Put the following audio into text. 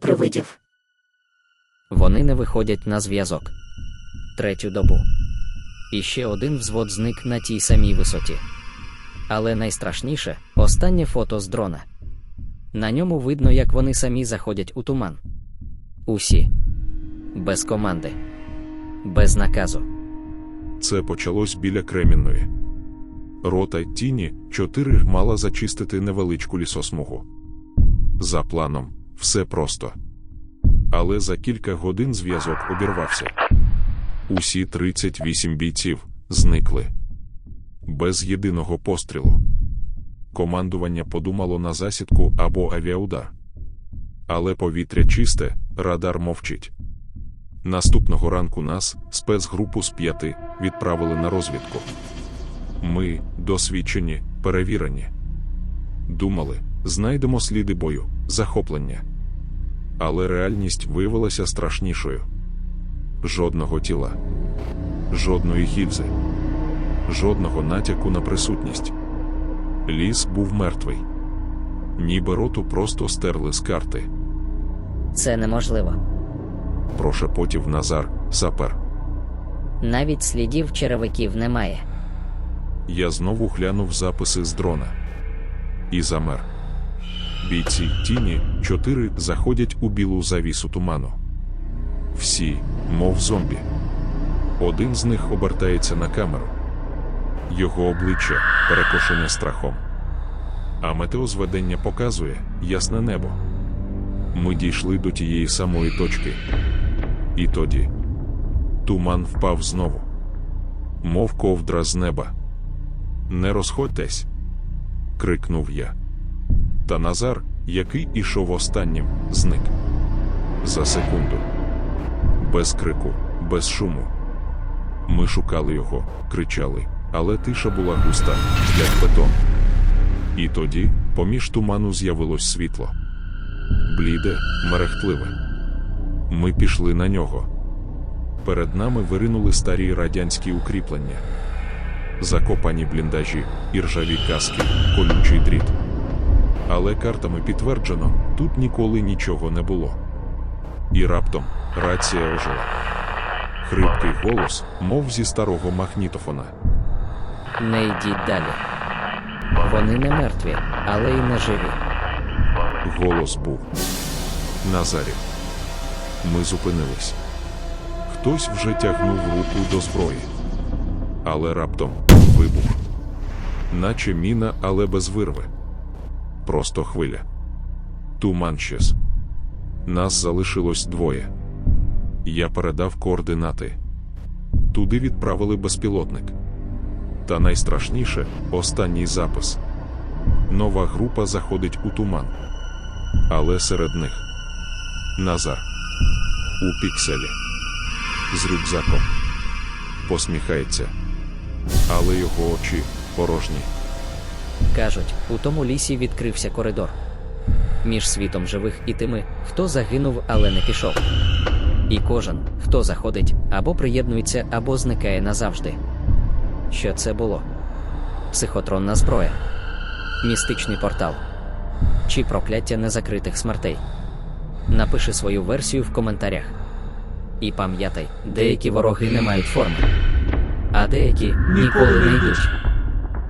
привидів. Вони не виходять на зв'язок. Третю добу. І ще один взвод зник на тій самій висоті. Але найстрашніше останнє фото з дрона. На ньому видно, як вони самі заходять у туман. Усі. Без команди. Без наказу. Це почалось біля Кремінної. Рота Тіні 4 мала зачистити невеличку лісосмугу. За планом, все просто. Але за кілька годин зв'язок обірвався. Усі 38 бійців зникли. Без єдиного пострілу. Командування подумало на засідку або авіаудар. Але повітря чисте, радар мовчить. Наступного ранку нас, спецгрупу з п'яти, відправили на розвідку. Ми, досвідчені, перевірені. Думали, знайдемо сліди бою, захоплення. Але реальність виявилася страшнішою. Жодного тіла, жодної гільзи, жодного натяку на присутність. Ліс був мертвий. Ніби роту просто стерли з карти. Це неможливо. Прошепотів Назар, сапер. Навіть слідів черевиків немає. Я знову глянув записи з дрона. І замер. Бійці тіні чотири заходять у білу завісу туману. Всі, мов зомбі. Один з них обертається на камеру. Його обличчя перекошене страхом. А метеозведення показує ясне небо. Ми дійшли до тієї самої точки. І тоді туман впав знову, мов ковдра з неба. Не розходьтесь, крикнув я. Та Назар, який ішов останнім, зник. За секунду. Без крику, без шуму. Ми шукали його, кричали, але тиша була густа, як бетон. І тоді, поміж туману, з'явилось світло. Бліде, мерехтливе. Ми пішли на нього. Перед нами виринули старі радянські укріплення закопані бліндажі, іржаві каски, колючий дріт. Але картами підтверджено, тут ніколи нічого не було. І раптом рація ожила. Хрипкий голос, мов зі старого магнітофона. Не йдіть далі. Вони не мертві, але й не живі. Голос був Назарів. Ми зупинились. Хтось вже тягнув руку до зброї. Але раптом вибух. Наче міна, але без вирви. Просто хвиля. Туман щез. Нас залишилось двоє. Я передав координати. Туди відправили безпілотник. Та найстрашніше останній запис. Нова група заходить у туман. Але серед них Назар у пікселі з рюкзаком посміхається, але його очі порожні. Кажуть, у тому лісі відкрився коридор. Між світом живих і тими, хто загинув, але не пішов. І кожен, хто заходить, або приєднується, або зникає назавжди. Що це було? Психотронна зброя, містичний портал чи прокляття незакритих смертей. Напиши свою версію в коментарях. І пам'ятай, деякі вороги не мають форми, а деякі ніколи не йдуть.